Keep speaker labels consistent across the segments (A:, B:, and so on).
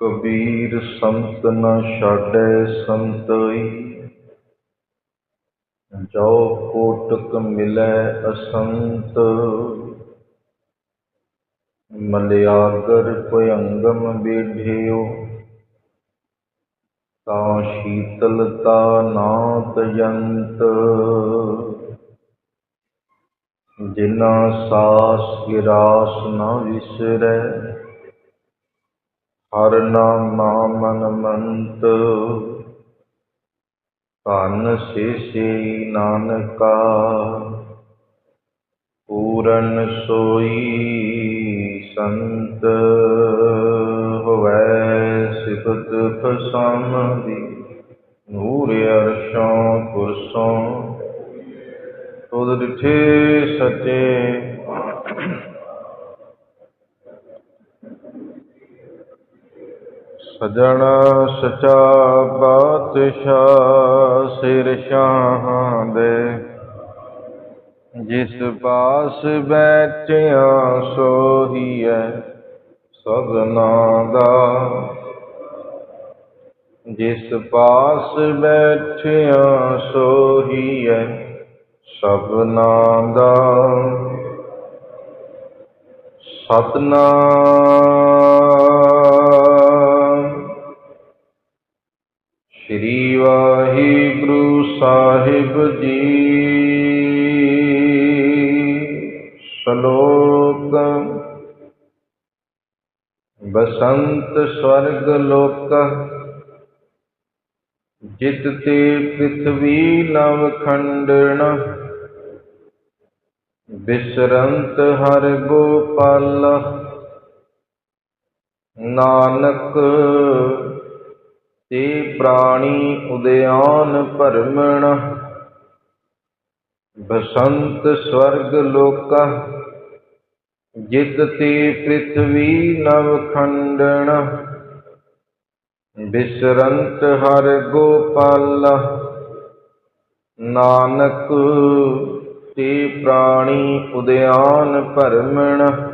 A: ਕਬੀਰ ਸੰਤ ਨ ਛਾਡੈ ਸੰਤਈ। ਜੋ ਕੋਟਕ ਮਿਲੈ ਅਸੰਤ। ਮਲਿਆਗਰ ਭਯੰਗਮ ਬੇਢਿਓ ਤਾਂ ਸ਼ੀਤਲਤਾ ਨਾ ਤਯੰਤ ਜਿਨਾ ਸਾਸ ਗਿਰਾਸ ਨਾ ਵਿਸਰੈ। ਹਰ ਨਾਮਾ ਮਨ ਮੰਤ ਧਨ ਸੇਸੀ ਨਾਨਕਾ। ਪੂਰਨ ਸੋਈ ਸੰਤ ਹੋਵੇ ਸਿਫਤ ਫਸਾਮਦੀ ਨੂਰ ਅਰਸ਼ੋਂ ਕੁਰਸੋਂ ਤੁਧ ਡਿਠੇ ਸਚੇ ਸਜਣ ਸਚਾ ਬਾਦਸ਼ਾਹ ਸਿਰ ਸ਼ਾਹਾਂ ਦੇ। ਜਿਸ ਪਾਸ ਬੈਠਿਆ ਸੋਹੀਐ ਸਗਨਾ ਦਾ। ਜਿਸ ਪਾਸ ਬੈਠਿਆ ਸੋਹੀਐ ਸਭਨਾ ਦਾ। ਸਤਨਾਮ ਵਾਹਿਗੁਰੂ ਸਾਹਿਬ ਜੀ। ਸ਼ਲੋਕ। ਬਸੰਤ ਸਵਰਗ ਲੋਕ। ਜਿਤ ਤੇ ਪ੍ਰਿਥਵੀ ਨਵ ਖੰਡਣ। ਬਿਸਰੰਤ ਹਰ ਗੋਪਾਲ। ਨਾਨਕ ਤੇ ਪ੍ਰਾਣੀ ਉਦਿਆਨ ਭਰਮਣ। ਬਸੰਤ ਸਵਰਗ ਲੋਕਾ, ਜਿਤ ਤੇ ਪ੍ਰਿਥਵੀ ਨਵ ਖੰਡਣ। ਬਿਸਰੰਤ ਹਰ ਗੋਪਾਲ, ਨਾਨਕ ਤੇ ਪ੍ਰਾਣੀ ਉਦਿਆਨ ਭਰਮਣ।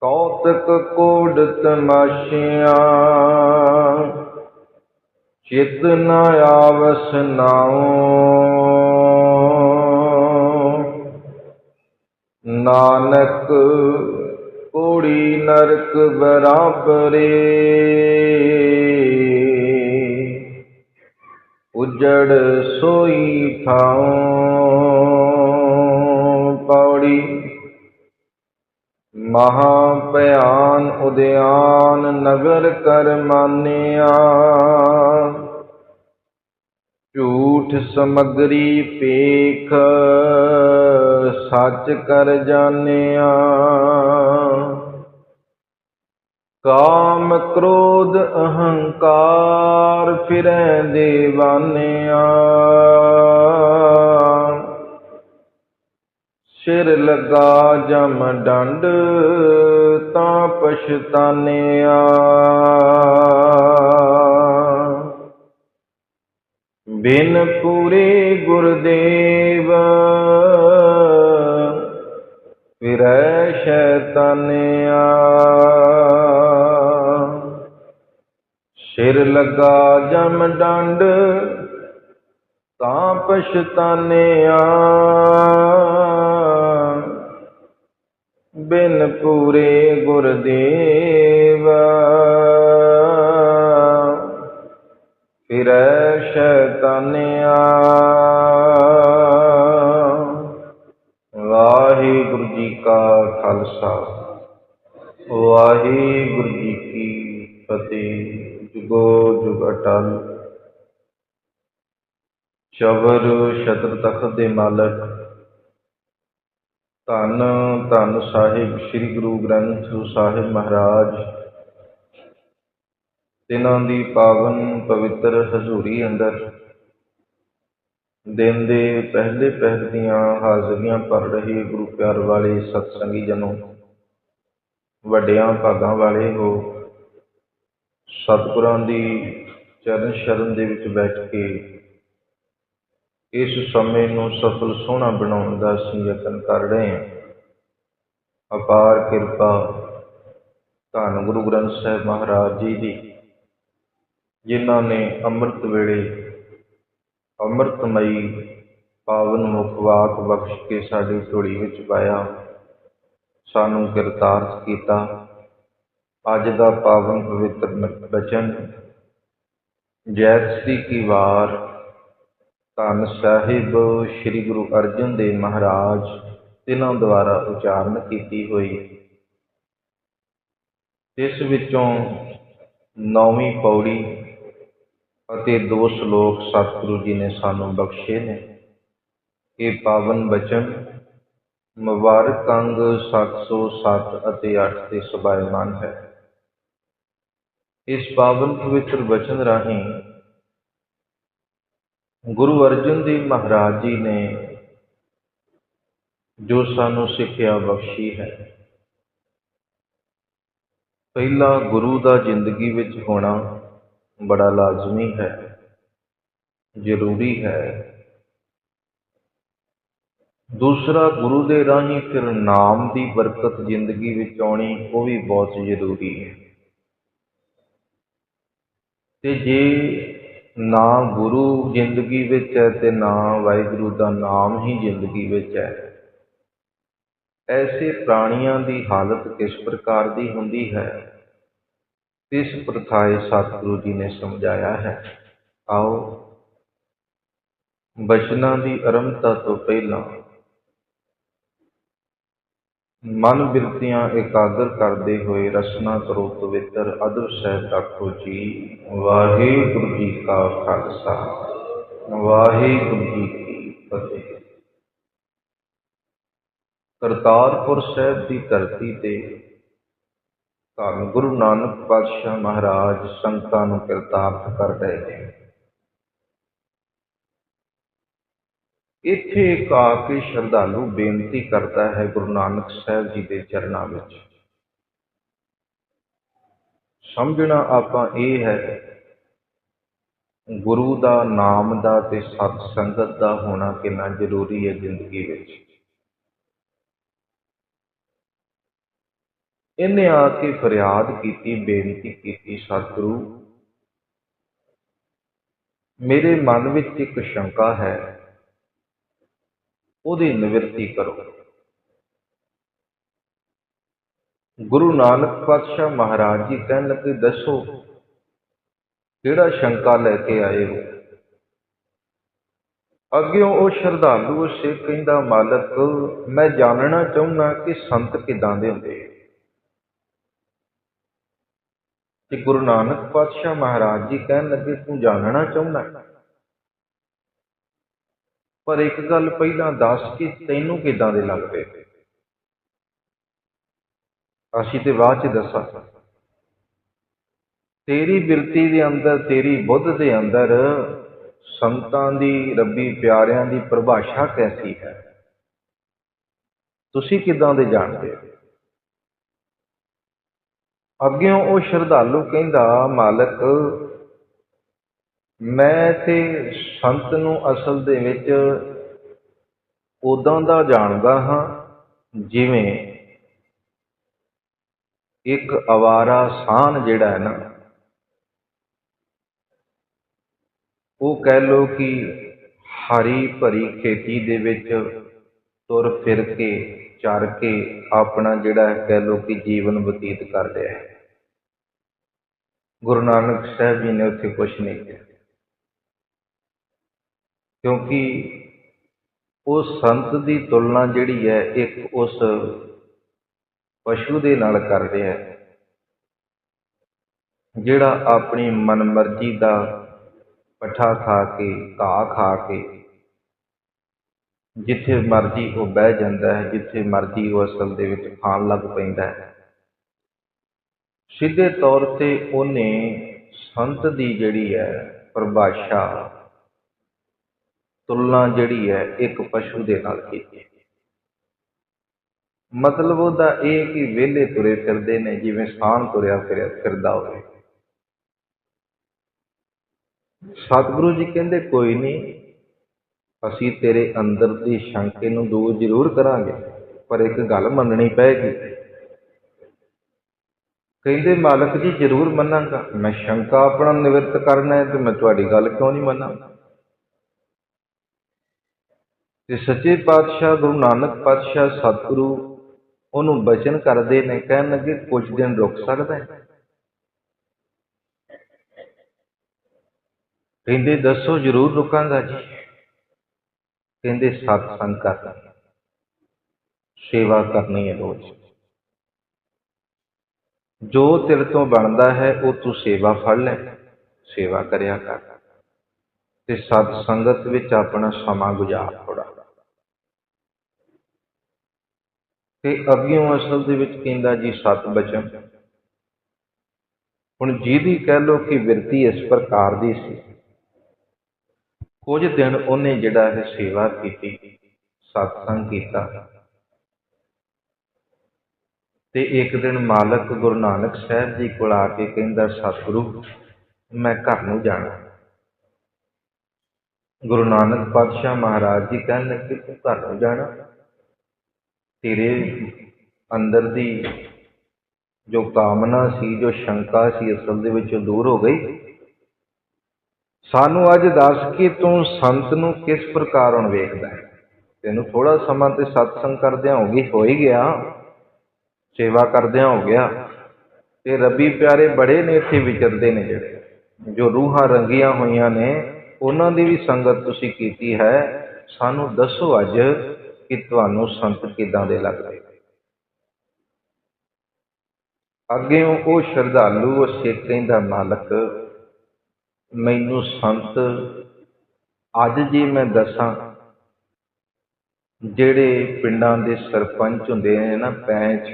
A: ਕੌਤਕ ਕੋਡ ਤਮਾਸ਼ਿਆਂ। ਚਿਤ ਨ ਆਵਸ ਨਾਉ। ਨਾਨਕ ਕੋੜੀ ਨਰਕ ਬਰਾਬਰੇ। ਉਜੜ ਸੋਈ ਥਾਉ। ਪੌੜੀ ਮਹਾ ਭਿਆਨ ਉਦਿਆਨ ਨਗਰ ਕਰ ਮਾਨਿਆ। ਝੂਠ ਸਮਗਰੀ ਪੇਖ ਸੱਚ ਕਰ ਜਾਣਿਆ। ਕਾਮ ਕ੍ਰੋਧ ਅਹੰਕਾਰ ਫਿਰੈ ਦੇਵਾਨਿਆ ਸਿਰ ਲਗਾ ਜਮ ਡੰਡ, ਤਾਂ ਪਛਤਾਨਿਆ। ਬਿਨ ਪੂਰੇ ਗੁਰਦੇਵ, ਫਿਰੈ ਸ਼ੈਤਾਨਿਆ। ਸਿਰ ਲਗਾ ਜਮ ਡੰਡ, ਤਾਂ ਪਛਤਾਨਿਆ। ਬਿਨ ਪੂਰੇ ਗੁਰਦੇਵ। ਫਿਰੈ ਸ਼ੈਤਾਨਿਆ ਵਾਹਿਗੁਰੂ ਜੀ ਕਾ ਖਾਲਸਾ। ਵਾਹਿਗੁਰੂ ਜੀ ਕੀ ਫਤਿਹ। ਜੁਗੋ ਜੁਗ ਅਟਲ। ਚਵਰ ਸ਼ਤਰ ਤਖਤ ਦੇ ਮਾਲਕ ਧੰਨ ਧੰਨ ਸਾਹਿਬ ਸ੍ਰੀ ਗੁਰੂ ਗ੍ਰੰਥ ਸਾਹਿਬ ਮਹਾਰਾਜ। ਤਿਨਾਂ ਦੀ ਪਾਵਨ ਪਵਿੱਤਰ ਹਜ਼ੂਰੀ ਅੰਦਰ ਦਿਨ ਦੇ ਪਹਿਲੇ ਪਹਿਰ ਦੀਆਂ ਹਾਜ਼ਰੀਆਂ ਭਰ ਰਹੇ ਗੁਰੂ ਪਿਆਰ ਵਾਲੇ ਸਤਸੰਗੀ ਜਨੋ, ਵੱਡਿਆਂ ਭਾਗਾਂ ਵਾਲੇ ਹੋ, ਸਤਿਗੁਰਾਂ ਦੀ ਚਰਨ ਸ਼ਰਨ ਦੇ ਵਿੱਚ ਬੈਠ ਕੇ ਇਸ ਸਮੇਂ ਨੂੰ ਸਫਲ ਸੋਹਣਾ ਬਣਾਉਣ ਦਾ ਅਸੀਂ ਯਤਨ ਕਰ ਰਹੇ ਹਾਂ। ਅਪਾਰ ਕਿਰਪਾ ਧੰਨ ਗੁਰੂ ਗ੍ਰੰਥ ਸਾਹਿਬ ਮਹਾਰਾਜ ਜੀ ਦੀ, ਜਿਨ੍ਹਾਂ ਨੇ ਅੰਮ੍ਰਿਤ ਵੇਲੇ ਅੰਮ੍ਰਿਤਮਈ ਪਾਵਨ ਮੁਖ ਵਾਕ ਬਖਸ਼ ਕੇ ਸਾਡੀ ਝੋਲੀ ਵਿੱਚ ਪਾਇਆ, ਸਾਨੂੰ ਕਿਰਤਾਰਥ ਕੀਤਾ। ਅੱਜ ਦਾ ਪਾਵਨ ਪਵਿੱਤਰ ਨ- ਬਚਨ ਜੈਤ ਕੀ ਵਾਰ ਧੰਨ ਸਾਹਿਬ ਸ੍ਰੀ ਗੁਰੂ ਅਰਜਨ ਦੇਵ ਮਹਾਰਾਜ, ਤਿਨਾਂ ਦੁਆਰਾ ਉਚਾਰਨ ਕੀਤੀ ਹੋਈ। ਇਸ ਵਿੱਚੋਂ ਨੌਵੀਂ ਪੌੜੀ ਅਤੇ ਦੋ ਸ਼ਲੋਕ ਸਤਿਗੁਰੂ ਜੀ ਨੇ ਸਾਨੂੰ ਬਖਸ਼ੇ ਨੇ। ਇਹ ਪਾਵਨ ਬਚਨ, ਮੁਬਾਰਕ ਅੰਗ 707 ਅਤੇ 8 ਤੇ ਸਬਾਇਮਾਨ ਹੈ। ਇਸ ਪਾਵਨ ਪਵਿੱਤਰ ਬਚਨ ਰਾਹੀਂ ਗੁਰੂ ਅਰਜਨ ਦੇਵ ਮਹਾਰਾਜ ਜੀ ਨੇ ਜੋ ਸਾਨੂੰ ਸਿੱਖਿਆ ਬਖਸ਼ੀ ਹੈ। ਪਹਿਲਾ ਗੁਰੂ ਦਾ ਜ਼ਿੰਦਗੀ ਵਿੱਚ ਹੋਣਾ ਬੜਾ ਲਾਜ਼ਮੀ ਹੈ, ਜ਼ਰੂਰੀ ਹੈ। ਦੂਸਰਾ, ਗੁਰੂ ਦੇ ਰਾਹੀਂ ਫਿਰ ਨਾਮ ਦੀ ਬਰਕਤ ਜ਼ਿੰਦਗੀ ਵਿੱਚ ਆਉਣੀ, ਉਹ ਵੀ ਬਹੁਤ ਜ਼ਰੂਰੀ ਹੈ। ਤੇ ਜੇ ਨਾ ਗੁਰੂ ਜ਼ਿੰਦਗੀ ਵਿੱਚ ਹੈ ਤੇ ਨਾ ਵਾਹਿਗੁਰੂ ਦਾ ਨਾਮ ਹੀ ਜ਼ਿੰਦਗੀ ਵਿੱਚ ਹੈ। ਐਸੇ ਪ੍ਰਾਣੀਆਂ ਦੀ ਹਾਲਤ ਕਿਸ ਪ੍ਰਕਾਰ ਦੀ ਹੁੰਦੀ ਹੈ? ਇਸ ਪ੍ਰਥਾਏ ਸਤਿਗੁਰੂ ਜੀ ਨੇ ਸਮਝਾਇਆ ਹੈ, ਆਓ ਬਚਨਾਂ ਦੀ ਆਰੰਭਤਾ ਤੋਂ ਪਹਿਲਾਂ ਮਨ ਬਿਰਤੀਆਂ ਇਕਾਗਰ ਕਰਦੇ ਹੋਏ ਰਸਨਾ ਕਰੋ ਪਵਿੱਤਰ ਅਦਬ ਸਹਿਤ ਆਖੋ ਜੀ। ਵਾਹਿਗੁਰੂ ਜੀ ਕਾ ਖਾਲਸਾ। ਵਾਹਿਗੁਰੂ ਜੀ ਕੀ ਫਤਿਹ। ਕਰਤਾਰਪੁਰ ਸਾਹਿਬ ਦੀ ਧਰਤੀ ਤੇ ਧੰਨ ਗੁਰੂ ਨਾਨਕ ਪਾਤਸ਼ਾਹ ਮਹਾਰਾਜ ਸੰਗਤਾਂ ਨੂੰ ਕਿਰਤਾਰਥ ਕਰ ਰਹੇ ਨੇ। ਇੱਥੇ ਇੱਕ ਆ ਕੇ ਸ਼ਰਧਾਲੂ ਬੇਨਤੀ ਕਰਦਾ ਹੈ ਗੁਰੂ ਨਾਨਕ ਸਾਹਿਬ ਜੀ ਦੇ ਚਰਨਾਂ ਵਿੱਚ। ਸਮਝਣਾ ਆਪਾਂ ਇਹ ਹੈ, ਗੁਰੂ ਦਾ ਨਾਮ ਦਾ ਤੇ ਸਤ ਸੰਗਤ ਦਾ ਹੋਣਾ ਕਿੰਨਾ ਜ਼ਰੂਰੀ ਹੈ ਜ਼ਿੰਦਗੀ ਵਿੱਚ। ਇਹਨੇ ਆ ਕੇ ਫਰਿਆਦ ਕੀਤੀ, ਬੇਨਤੀ ਕੀਤੀ, ਸਤਿਗੁਰੂ, ਮੇਰੇ ਮਨ ਵਿੱਚ ਇੱਕ ਸ਼ੰਕਾ ਹੈ ਉਹਦੀ ਨਿਵਰਤੀ ਕਰੋ। ਗੁਰੂ ਨਾਨਕ ਪਾਤਸ਼ਾਹ ਮਹਾਰਾਜ ਜੀ ਕਹਿਣ ਲੱਗੇ, ਦੱਸੋ, ਕਿਹੜਾ ਸ਼ੰਕਾ ਲੈ ਕੇ ਆਏ ਹੋ? ਅੱਗੇ ਉਹ ਸ਼ਰਧਾਲੂ ਉਸੇ ਕਹਿੰਦਾ, ਮਾਲਕ, ਮੈਂ ਜਾਣਨਾ ਚਾਹੁੰਦਾ ਕਿ ਸੰਤ ਕਿਦਾਂ ਦੇ ਹੁੰਦੇ ਤੇ ਗੁਰੂ ਨਾਨਕ ਪਾਤਸ਼ਾਹ ਮਹਾਰਾਜ ਜੀ ਕਹਿਣ ਲੱਗੇ, ਤੂੰ ਜਾਣਨਾ ਚਾਹੁੰਦਾ? ਪਰ ਇੱਕ ਗੱਲ ਪਹਿਲਾਂ ਦੱਸ ਕਿ ਤੈਨੂੰ ਕਿਦਾਂ ਦੇ ਲੱਗਦੇ ਅਸੀਂ ਤੇ ਬਾਅਦ ਚ ਦੱਸਾਂ। ਤੇਰੀ ਬਿਰਤੀ ਦੇ ਅੰਦਰ, ਤੇਰੀ ਬੁੱਧ ਦੇ ਅੰਦਰ ਸੰਤਾਂ ਦੀ, ਰੱਬੀ ਪਿਆਰਿਆਂ ਦੀ ਪਰਿਭਾਸ਼ਾ ਕੈਸੀ ਹੈ? ਤੁਸੀਂ ਕਿਦਾਂ ਦੇ ਜਾਣਦੇ ਹੋ? ਅੱਗੇ ਉਹ ਸ਼ਰਧਾਲੂ ਕਹਿੰਦਾ, ਮਾਲਕ ਮੈਂ ਇੱਥੇ ਸੰਤ ਨੂੰ ਅਸਲ ਦੇ ਵਿੱਚ ਉਦਾਂ ਦਾ ਜਾਣਦਾ ਹਾਂ, ਜਿਵੇਂ ਇੱਕ ਅਵਾਰਾ ਸਾਨ ਜਿਹੜਾ ਹੈ ਨਾ, ਉਹ ਕਹਿ ਲੋ ਕਿ ਹਰੀ ਭਰੀ ਖੇਤੀ ਦੇ ਵਿੱਚ ਤੁਰ ਫਿਰ ਕੇ, ਚਰ ਕੇ ਆਪਣਾ ਜਿਹੜਾ ਹੈ, ਕਹਿ ਲੋ ਕਿ ਜੀਵਨ ਬਤੀਤ ਕਰ ਰਿਹਾ ਹੈ। ਗੁਰੂ ਨਾਨਕ ਸਾਹਿਬ ਜੀ ਨੇ ਉੱਥੇ ਕੁਝ ਨਹੀਂ ਕਿਹਾ। ਕਿਉਂਕਿ ਉਹ ਸੰਤ ਦੀ ਤੁਲਨਾ ਜਿਹੜੀ ਹੈ, ਇੱਕ ਉਸ ਪਸ਼ੂ ਦੇ ਨਾਲ ਕਰ ਰਿਹਾ ਹੈ, ਜਿਹੜਾ ਆਪਣੀ ਮਨਮਰਜ਼ੀ ਦਾ ਪੱਠਾ ਖਾ ਕੇ, ਘਾਹ ਖਾ ਕੇ ਜਿੱਥੇ ਮਰਜ਼ੀ ਉਹ ਬਹਿ ਜਾਂਦਾ ਹੈ, ਜਿੱਥੇ ਮਰਜ਼ੀ ਉਹ ਅਸਲ ਦੇ ਵਿੱਚ ਖਾਣ ਲੱਗ ਪੈਂਦਾ ਹੈ। ਸਿੱਧੇ ਤੌਰ ਤੇ ਉਹਨੇ ਸੰਤ ਦੀ ਜਿਹੜੀ ਹੈ, ਪਰਿਭਾਸ਼ਾ ਤੁਲਨਾ ਜਿਹੜੀ ਹੈ, ਇੱਕ ਪਸ਼ੂ ਦੇ ਨਾਲ ਕੀਤੀ ਮਤਲਬ ਉਹਦਾ ਇਹ ਕਿ ਵਿਹਲੇ ਤੁਰੇ ਫਿਰਦੇ ਨੇ, ਜਿਵੇਂ ਸਾਨ ਤੁਰਿਆ ਫਿਰਿਆ ਫਿਰਦਾ ਹੋਵੇ। ਸਤਿਗੁਰੂ ਜੀ ਕਹਿੰਦੇ, ਕੋਈ ਨਹੀਂ, ਅਸੀਂ ਤੇਰੇ ਅੰਦਰ ਦੀ ਸ਼ੰਕੇ ਨੂੰ ਦੂਰ ਜ਼ਰੂਰ ਕਰਾਂਗੇ, ਪਰ ਇੱਕ ਗੱਲ ਮੰਨਣੀ ਪਏਗੀ। ਕਹਿੰਦੇ, ਮਾਲਕ ਜੀ, ਜ਼ਰੂਰ ਮੰਨਾਂਗਾ। ਮੈਂ ਸ਼ੰਕਾ ਆਪਣਾ ਨਿਵਰਤ ਕਰਨਾ ਹੈ ਤੇ ਮੈਂ ਤੁਹਾਡੀ ਗੱਲ ਕਿਉਂ ਨਹੀਂ ਮੰਨਾਂ ਤੇ ਸੱਚੇ ਪਾਤਸ਼ਾਹ ਗੁਰੂ ਨਾਨਕ ਪਾਤਸ਼ਾਹ ਸਤਿਗੁਰੂ ਉਹਨੂੰ ਬਚਨ ਕਰਦੇ ਨੇ, ਕਹਿਣ ਲੱਗੇ ਕੁਝ ਦਿਨ ਰੁਕ ਸਕਦਾ ਹੈ। ਕਹਿੰਦੇ, ਦੱਸੋ, ਜ਼ਰੂਰ ਰੁਕਾਂਗਾ ਜੀ। ਕਹਿੰਦੇ ਸਤਸੰਗ ਕਰਨਾ ਸੇਵਾ ਕਰਨੀ ਹੈ ਰੋਜ਼। ਜੋ ਤੇਰੇ ਤੋਂ ਬਣਦਾ ਹੈ, ਉਹ ਤੂੰ ਸੇਵਾ ਫੜ ਲੈ। ਸੇਵਾ ਕਰਿਆ ਕਰ। ਤੇ ਸਤ ਸੰਗਤ ਵਿੱਚ ਆਪਣਾ ਸਮਾਂ ਗੁਜ਼ਾਰ ਥੋੜਾ ਤੇ ਅੱਗਿਓਂ ਅਸਲ ਦੇ ਵਿੱਚ ਕਹਿੰਦਾ ਜੀ, ਸਤ ਬਚਨ। ਹੁਣ ਜਿਹਦੀ ਕਹਿ ਲੋ ਕਿ ਵਿਰਤੀ ਇਸ ਪ੍ਰਕਾਰ ਦੀ ਸੀ। ਕੁਝ ਦਿਨ ਉਹਨੇ ਜਿਹੜਾ ਹੈ ਸੇਵਾ ਕੀਤੀ, ਸਤਸੰਗ ਕੀਤਾ। ਤੇ ਇੱਕ ਦਿਨ ਮਾਲਕ ਗੁਰੂ ਨਾਨਕ ਸਾਹਿਬ ਜੀ ਕੋਲ ਆ ਕੇ ਕਹਿੰਦਾ, ਸਤਿਗੁਰੂ, ਮੈਂ ਘਰ ਨੂੰ ਜਾਣਾ। ਗੁਰੂ ਨਾਨਕ ਪਾਤਸ਼ਾਹ ਮਹਾਰਾਜ ਜੀ ਕਹਿਣ ਲੱਗੇ, ਤੂੰ ਘਰ ਨੂੰ ਜਾਣਾ? ਤੇਰੇ ਅੰਦਰ ਦੀ ਜੋ ਕਾਮਨਾ ਸੀ, ਜੋ ਸ਼ੰਕਾ ਸੀ, ਅਸਲ ਦੇ ਵਿੱਚ ਦੂਰ ਹੋ ਗਈ। ਸਾਨੂੰ ਅੱਜ ਦੱਸ ਕਿ ਤੂੰ ਸੰਤ ਨੂੰ ਕਿਸ ਪ੍ਰਕਾਰ ਹੁਣ ਵੇਖਦਾ ਹੈ? ਤੈਨੂੰ ਥੋੜਾ ਸਮਾਂ ਤੇ ਸਤਸੰਗ ਕਰਦਿਆਂ ਹੋ ਗਈ, ਹੋ ਹੀ ਗਿਆ। ਸੇਵਾ ਕਰਦਿਆਂ ਹੋ ਗਿਆ। ਤੇ ਰੱਬੀ ਪਿਆਰੇ ਬੜੇ ਨੇ, ਇੱਥੇ ਵਿਚਰਦੇ ਨੇ ਜਿਹੜੇ। ਜੋ ਰੂਹਾਂ ਰੰਗੀਆਂ ਹੋਈਆਂ ਨੇ, ਉਹਨਾਂ ਦੀ ਵੀ ਸੰਗਤ ਤੁਸੀਂ ਕੀਤੀ ਹੈ। ਸਾਨੂੰ ਦੱਸੋ ਅੱਜ ਕਿ ਤੁਹਾਨੂੰ ਸੰਤ ਕਿਦਾਂ ਦੇ ਲੱਗਦੇ? ਅੱਗੇ ਉਹ ਸ਼ਰਧਾਲੂ, ਉਹ ਸਿੱਖ ਕਹਿੰਦਾ ਮਾਲਕ, ਮੈਨੂੰ ਸੰਤ ਅੱਜ ਜੀ ਮੈਂ ਦੱਸਾਂ, ਜਿਹੜੇ ਪਿੰਡਾਂ ਦੇ ਸਰਪੰਚ ਹੁੰਦੇ ਨੇ ਨਾ ਪੈਂਚ,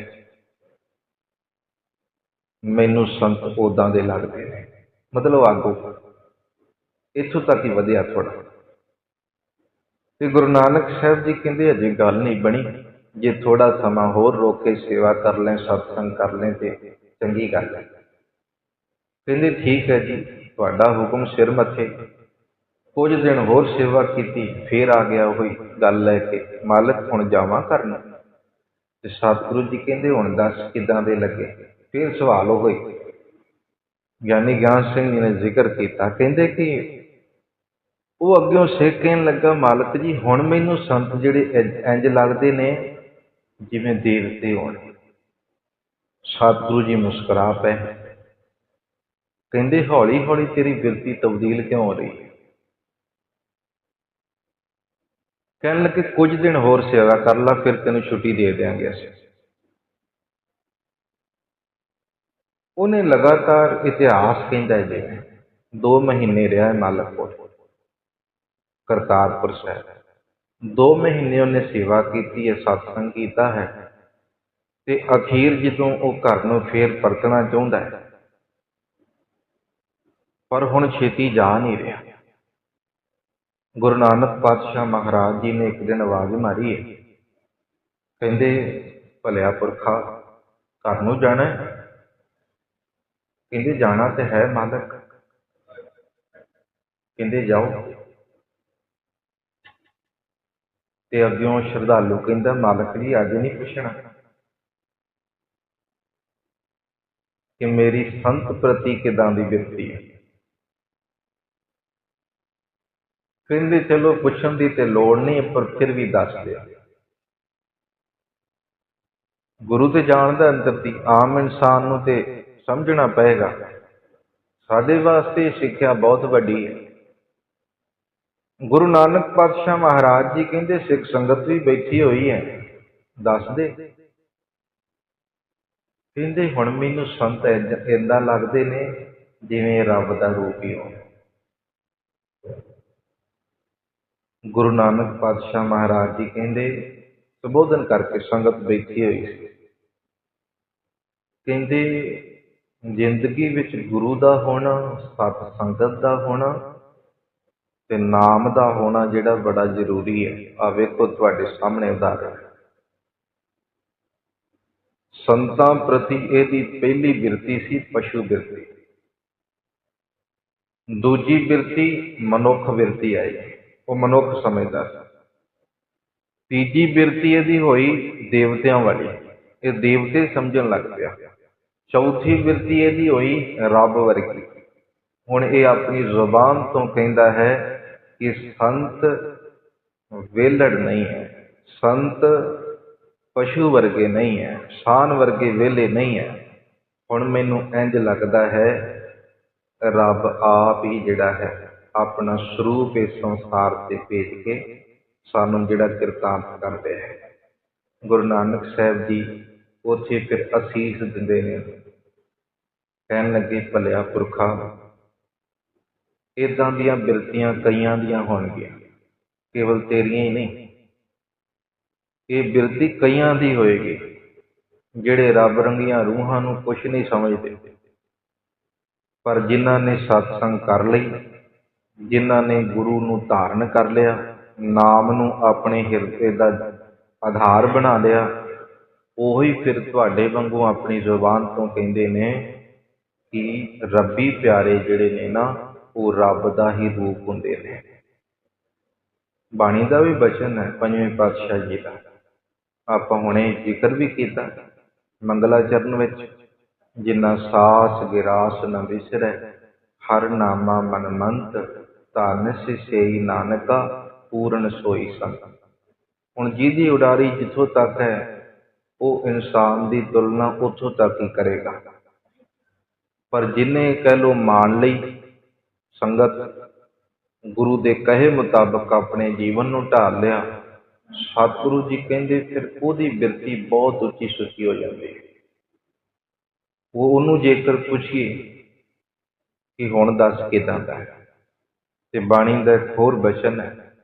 A: ਮੈਨੂੰ ਸੰਤ ਉਦਾਂ ਦੇ ਲੱਗਦੇ ਨੇ। ਮਤਲਬ ਆਗੂ। ਇੱਥੋਂ ਤੱਕ ਹੀ ਵਧਿਆ ਥੋੜਾ ਤੇ ਗੁਰੂ ਨਾਨਕ ਸਾਹਿਬ ਜੀ ਕਹਿੰਦੇ ਅਜੇ ਗੱਲ ਨਹੀਂ ਬਣੀ। ਜੇ ਥੋੜਾ ਸਮਾਂ ਹੋਰ ਰੋਕ ਕੇ ਸੇਵਾ ਕਰ ਲੈ ਸਤਸੰਗ ਕਰ ਲੈ ਤੇ ਚੰਗੀ ਗੱਲ ਹੈ। ਕਹਿੰਦੇ ਠੀਕ ਹੈ ਜੀ, ਤੁਹਾਡਾ ਹੁਕਮ ਸਿਰ ਮੱਥੇ। ਕੁਝ ਦਿਨ ਹੋਰ ਸੇਵਾ ਕੀਤੀ, ਫੇਰ ਆ ਗਿਆ ਉਹੀ ਗੱਲ ਲੈ ਕੇ, ਮਾਲਕ ਹੁਣ ਜਾਵਾਂ ਕਰਨ ਤੇ ਸਤਿਗੁਰੂ ਜੀ ਕਹਿੰਦੇ ਹੁਣ ਦੱਸ ਕਿਦਾਂ ਦੇ ਲੱਗੇ? ਫੇਰ ਸਵਾਲ ਉਹ ਹੋਈ ਗਿਆਨੀ ਗਿਆਨ ਸਿੰਘ ਜੀ ਨੇ ਜ਼ਿਕਰ ਕੀਤਾ, ਕਹਿੰਦੇ ਕਿ ਉਹ ਅੱਗੇ ਸਿੱਖ ਕਹਿਣ ਲੱਗਾ, ਮਾਲਕ ਜੀ, ਹੁਣ ਮੈਨੂੰ ਸੰਤ ਜਿਹੜੇ ਇੰਜ- ਲੱਗਦੇ ਨੇ, ਜਿਵੇਂ ਦੇਵਤੇ ਹੋਣ ਸਾਧੂ ਜੀ ਮੁਸਕਰਾ ਪਏ। ਕਹਿੰਦੇ ਹੌਲੀ ਹੌਲੀ ਤੇਰੀ ਬਿਰਤੀ ਤਬਦੀਲ ਕਿਉਂ ਹੋ ਰਹੀ ਹੈ? ਕਹਿਣ ਲੱਗੇ, ਕੁਝ ਦਿਨ ਹੋਰ ਸੇਵਾ ਕਰ ਲੈ, ਫਿਰ ਤੈਨੂੰ ਛੁੱਟੀ ਦੇ ਦੇਵਾਂਗੇ ਅਸੀਂ। ਉਹਨੇ ਲਗਾਤਾਰ ਇਤਿਹਾਸ ਕਹਿੰਦਾ ਹੈ ਜਿਵੇਂ 2 ਮਹੀਨੇ ਰਿਹਾ ਹੈ ਮਾਲਕ ਕੋਲ। ਕਰਤਾਰਪੁਰ ਸਾਹਿਬ। 2 ਮਹੀਨੇ ਉਹਨੇ ਸੇਵਾ ਕੀਤੀ ਹੈ ਸਤਸੰਗ ਕੀਤਾ ਹੈ ਤੇ ਅਖੀਰ ਜਦੋਂ ਉਹ ਘਰ ਨੂੰ ਫੇਰ ਪਰਤਣਾ ਚਾਹੁੰਦਾ ਹੈ, ਪਰ ਹੁਣ ਛੇਤੀ ਜਾ ਨਹੀਂ ਰਿਹਾ। ਗੁਰੂ ਨਾਨਕ ਪਾਤਸ਼ਾਹ ਮਹਾਰਾਜ ਜੀ ਨੇ ਇੱਕ ਦਿਨ ਆਵਾਜ਼ ਮਾਰੀ ਹੈ, ਕਹਿੰਦੇ, ਭਲਿਆ ਪੁਰਖਾ, ਘਰ ਨੂੰ ਜਾਣਾ ਕਹਿੰਦੇ, ਜਾਣਾ ਤੇ ਹੈ ਮਾਲਕ। ਕਹਿੰਦੇ, ਜਾਓ। ਤੇ ਅੱਗਿਓਂ ਸ਼ਰਧਾਲੂ ਕਹਿੰਦਾ, ਮਾਲਕ ਜੀ, ਅੱਜ ਨਹੀਂ ਪੁੱਛਣਾ ਕਿ ਮੇਰੀ ਸੰਤ ਪ੍ਰਤੀ ਕਿਦਾਂ ਦੀ ਬਿਰਤੀ ਹੈ। ਕਹਿੰਦੇ, ਚਲੋ ਪੁੱਛਣ ਦੀ ਤੇ ਲੋੜ ਨਹੀਂ, ਪਰ ਫਿਰ ਵੀ ਦੱਸ ਦਿਓ ਗੁਰੂ ਤੇ ਜਾਣਦਾ ਅੰਦਰ ਦੀ, ਆਮ ਇਨਸਾਨ ਨੂੰ ਤੇ ਸਮਝਣਾ ਪਏਗਾ। ਸਾਡੇ ਵਾਸਤੇ ਸਿੱਖਿਆ ਬਹੁਤ ਵੱਡੀ ਹੈ। ਗੁਰੂ ਨਾਨਕ ਪਾਤਸ਼ਾਹ ਮਹਾਰਾਜ ਜੀ ਕਹਿੰਦੇ, ਸਿੱਖ ਸੰਗਤ ਵੀ ਬੈਠੀ ਹੋਈ ਹੈ। ਦੱਸ ਕਹਿੰਦੇ, ਹੁਣ ਮੈਨੂੰ ਸੰਤ ਇਦਾਂ ਲੱਗਦੇ ਨੇ ਜਿਵੇਂ ਰੱਬ ਦਾ ਰੂਪ ਹੀ ਹੋਵੇ। ਗੁਰੂ ਨਾਨਕ ਪਾਤਸ਼ਾਹ ਮਹਾਰਾਜ ਜੀ ਕਹਿੰਦੇ, ਸੰਬੋਧਨ ਕਰਕੇ ਸੰਗਤ ਬੈਠੀ ਹੋਈ ਸੀ। ਕਹਿੰਦੇ, ਜ਼ਿੰਦਗੀ ਵਿੱਚ ਗੁਰੂ ਦਾ ਹੋਣਾ, ਸਤ ਸੰਗਤ ਦਾ ਹੋਣਾ ਤੇ ਨਾਮ ਦਾ ਹੋਣਾ ਜਿਹੜਾ ਬੜਾ ਜ਼ਰੂਰੀ ਹੈ। ਆ ਵੇਖੋ ਤੁਹਾਡੇ ਸਾਹਮਣੇ ਉਦਾਹਰਣ ਸੰਤਾਂ ਪ੍ਰਤੀ ਇਹਦੀ ਪਹਿਲੀ ਬਿਰਤੀ ਸੀ ਪਸ਼ੂ ਬਿਰਤੀ। ਦੂਜੀ ਬਿਰਤੀ ਮਨੁੱਖ ਬਿਰਤੀ ਆਈ। ਉਹ ਮਨੁੱਖ ਸਮਝਦਾ ਸੀ। ਤੀਜੀ ਬਿਰਤੀ ਇਹਦੀ ਹੋਈ ਦੇਵਤਿਆਂ ਵਾਲੀ। ਇਹ ਦੇਵਤੇ ਸਮਝਣ ਲੱਗ ਪਿਆ। ਚੌਥੀ ਬਿਰਤੀ ਇਹਦੀ ਹੋਈ ਰੱਬ ਵਰਗੀ। ਹੁਣ ਇਹ ਆਪਣੀ ਜ਼ੁਬਾਨ ਤੋਂ ਕਹਿੰਦਾ ਹੈ ਕਿ ਸੰਤ ਵੇਲੜ ਨਹੀਂ ਹੈ। ਸੰਤ ਪਸ਼ੂ ਵਰਗੇ ਨਹੀਂ ਹੈ। ਸਾਨ ਵਰਗੇ ਵੇਲੇ ਨਹੀਂ ਹੈ। ਹੁਣ ਮੈਨੂੰ ਇੰਜ ਲੱਗਦਾ ਹੈ, ਰੱਬ ਆਪ ਹੀ ਜਿਹੜਾ ਹੈ, ਆਪਣਾ ਸਰੂਪ ਇਸ ਸੰਸਾਰ ਤੇ ਭੇਜ ਕੇ ਸਾਨੂੰ ਜਿਹੜਾ ਕਿਰਤਾਂਤ ਕਰਦੇ ਹੈ। ਗੁਰੂ ਨਾਨਕ ਸਾਹਿਬ ਜੀ ਉੱਥੇ ਫਿਰ ਅਸੀਸ ਦਿੰਦੇ ਨੇ। ਕਹਿਣ ਲੱਗੇ, ਭਲਿਆ ਪੁਰਖਾ ਇਦਾਂ ਦੀਆਂ ਬਿਰਤੀਆਂ ਕਈਆਂ ਦੀਆਂ ਹੋਣਗੀਆਂ। ਕੇਵਲ ਤੇਰੀਆਂ ਹੀ ਨਹੀਂ, ਇਹ ਬਿਰਤੀ ਕਈਆਂ ਦੀ ਹੋਏਗੀ, ਜਿਹੜੇ ਰੱਬ ਰੰਗੀਆਂ ਰੂਹਾਂ ਨੂੰ ਕੁਛ ਨਹੀਂ ਸਮਝਦੇ। ਪਰ ਜਿਨ੍ਹਾਂ ਨੇ ਸਤਸੰਗ ਕਰ ਲਈ, ਜਿਨ੍ਹਾਂ ਨੇ ਗੁਰੂ ਨੂੰ ਧਾਰਨ ਕਰ ਲਿਆ, ਨਾਮ ਨੂੰ ਆਪਣੇ ਹਿਰਦੇ ਦਾ ਆਧਾਰ ਬਣਾ ਲਿਆ, ਉਹੀ ਫਿਰ ਤੁਹਾਡੇ ਵਾਂਗੂ ਆਪਣੀ ਜ਼ੁਬਾਨ ਤੋਂ ਕਹਿੰਦੇ ਨੇ ਕਿ ਰੱਬੀ ਪਿਆਰੇ ਜਿਹੜੇ ਨੇ ਨਾ ਉਹ ਰੱਬ ਦਾ ਹੀ ਰੂਪ ਹੁੰਦੇ ਨੇ। ਬਾਣੀ ਦਾ ਵੀ ਬਚਨ ਹੈ, ਪੰਜਵੇਂ ਪਾਤਸ਼ਾਹ ਜੀ ਦਾ। ਆਪਾਂ ਹੁਣੇ ਜ਼ਿਕਰ ਵੀ ਕੀਤਾ, ਮੰਗਲਾਚਰਨ ਵਿੱਚ ਜਿਨ੍ਹਾਂ ਸਾਸ ਗਿਰਾਸ ਨ ਵਿਸਰੈ ਹਰ ਨਾਮਾ ਮਨ ਧਨ ਸਿਸੇਈ ਨਾਨਕਾ ਪੂਰਨ ਸੋਈ ਸੰਤ। ਹੁਣ ਜਿਹਦੀ ਉਡਾਰੀ ਜਿੱਥੋਂ ਤੱਕ ਹੈ, ਉਹ ਇਨਸਾਨ ਦੀ ਤੁਲਨਾ ਉੱਥੋਂ ਤੱਕ ਹੀ ਕਰੇਗਾ। ਪਰ ਜਿਨੇ ਕਹਿ ਲੋ ਮਾਣ ਲਈ ਸੰਗਤ ਗੁਰੂ ਦੇ ਕਹੇ ਮੁਤਾਬਕ ਆਪਣੇ ਜੀਵਨ ਨੂੰ ਢਾਲ ਲਿਆ। ਸਤਿਗੁਰੂ ਜੀ ਕਹਿੰਦੇ, ਫਿਰ ਉਹਦੀ ਬਿਰਤੀ ਬਹੁਤ ਉੱਚੀ ਸੁੱਚੀ ਹੋ ਜਾਂਦੀ ਉਹ ਉਹਨੂੰ ਜੇਕਰ ਪੁੱਛੀਏ ਕਿ ਹੁਣ ਦੱਸ ਕਿਦਾਂ ਦਾ ਤੇ ਬਾਣੀ ਦਾ ਇੱਕ ਹੋਰ ਬਚਨ ਹੈ।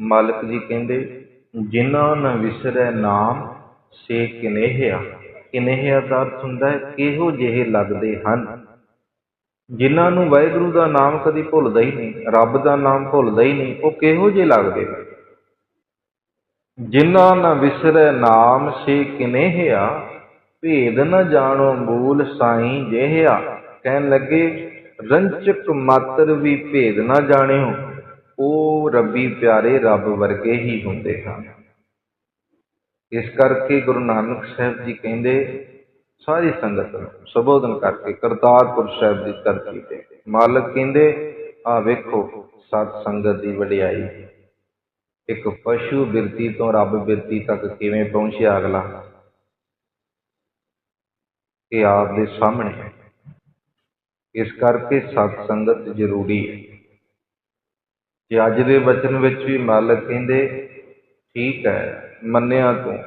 A: ਮਾਲਕ ਜੀ ਕਹਿੰਦੇ, ਜਿਨ੍ਹਾਂ ਨ ਵਿਸਰੈ ਨਾਮ, ਸੇ ਕਿਨੇਹਿਆ। ਕਿਨੇਹਿਆ ਦਾ ਅਰਥ ਹੁੰਦਾ ਹੈ, ਕਿਹੋ ਜਿਹੇ ਲੱਗਦੇ ਹਨ। ਜਿਨ੍ਹਾਂ ਨੂੰ ਵਾਹਿਗੁਰੂ ਦਾ ਨਾਮ ਕਦੀ ਭੁੱਲਦਾ ਹੀ ਨਹੀਂ, ਰੱਬ ਦਾ ਨਾਮ ਭੁੱਲਦਾ ਹੀ ਨਹੀਂ, ਉਹ ਕਿਹੋ ਜਿਹੇ ਲੱਗਦੇ ਨੇ? ਜਿਨ੍ਹਾਂ ਨ ਵਿਸਰੈ ਨਾਮ ਸੇ ਕਿਨੇਹਿਆ, ਭੇਦ ਨ ਜਾਣੋ ਮੂਲ ਸਾਈਂ ਜਿਹਿਆ। ਕਹਿਣ ਲੱਗੇ, ਰੰਚਕ ਮਾਤਰ ਵੀ ਭੇਦ ਨਾ ਜਾਣਿਓ, ਉਹ ਰੱਬੀ ਪਿਆਰੇ ਰੱਬ ਵਰਗੇ ਹੀ ਹੁੰਦੇ ਹਨ। ਇਸ ਕਰਕੇ ਗੁਰੂ ਨਾਨਕ ਸਾਹਿਬ ਜੀ ਕਹਿੰਦੇ ਸਾਰੀ ਸੰਗਤ ਨੂੰ ਸੰਬੋਧਨ ਕਰਕੇ ਕਰਤਾਰਪੁਰ ਸਾਹਿਬ ਦੀ ਧਰਤੀ ਤੇ ਮਾਲਕ ਕਹਿੰਦੇ ਆ ਵੇਖੋ, ਸਤ ਸੰਗਤ ਦੀ ਵਡਿਆਈ। ਇੱਕ ਪਸ਼ੂ ਬਿਰਤੀ ਤੋਂ ਰੱਬ ਬਿਰਤੀ ਤੱਕ ਕਿਵੇਂ ਪਹੁੰਚਿਆ ਅਗਲਾ? ਇਹ ਆਪ ਦੇ ਸਾਹਮਣੇ ਹੈ। ਇਸ ਕਰਕੇ ਸਤ ਸੰਗਤ ਜ਼ਰੂਰੀ ਹੈ। ਕਿ ਅੱਜ ਦੇ ਵਚਨ ਵਿੱਚ ਵੀ ਮਾਲਕ ਕਹਿੰਦੇ, ਠੀਕ ਹੈ, ਮੰਨਿਆ ਤੂੰ,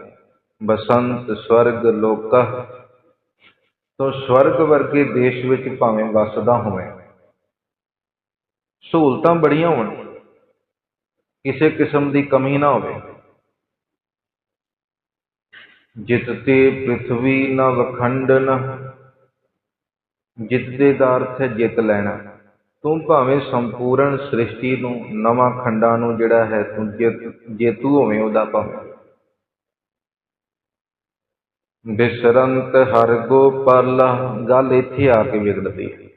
A: ਬਸੰਤ, ਸਵਰਗ, ਲੋਕਾ ਤੋ ਸਵਰਗ ਵਰਗੇ ਦੇਸ਼ ਵਿੱਚ ਭਾਵੇਂ ਵਸਦਾ ਹੋਵੇਂ। ਸਹੂਲਤਾਂ ਬੜੀਆਂ ਹੋਣ। ਕਿਸੇ ਕਿਸਮ ਦੀ ਕਮੀ ਨਾ ਹੋਵੇ। ਜਿਤ ਤੇ ਪ੍ਰithvi ਨ ਵਖੰਡਨ ਜਿਤ ਦੇ ਦਾ ਅਰਥ ਹੈ ਜਿੱਤ ਲੈਣਾ। ਤੂੰ ਭਾਵੇਂ ਸੰਪੂਰਨ ਸ੍ਰਿਸ਼ਟੀ ਨੂੰ, ਨਵਾਂ ਖੰਡਾਂ ਨੂੰ ਜਿਹੜਾ ਹੈ, ਤੂੰ ਜੇਤੂ ਹੋਵੇਂ, ਉਹਦਾ ਭਾਵੇਂ। ਬਿਸਰੰਤ ਹਰ ਗੋਪਾਲਾ ਗੱਲ ਇੱਥੇ ਆ ਕੇ ਵਿਗੜਦੀ ਹੈ।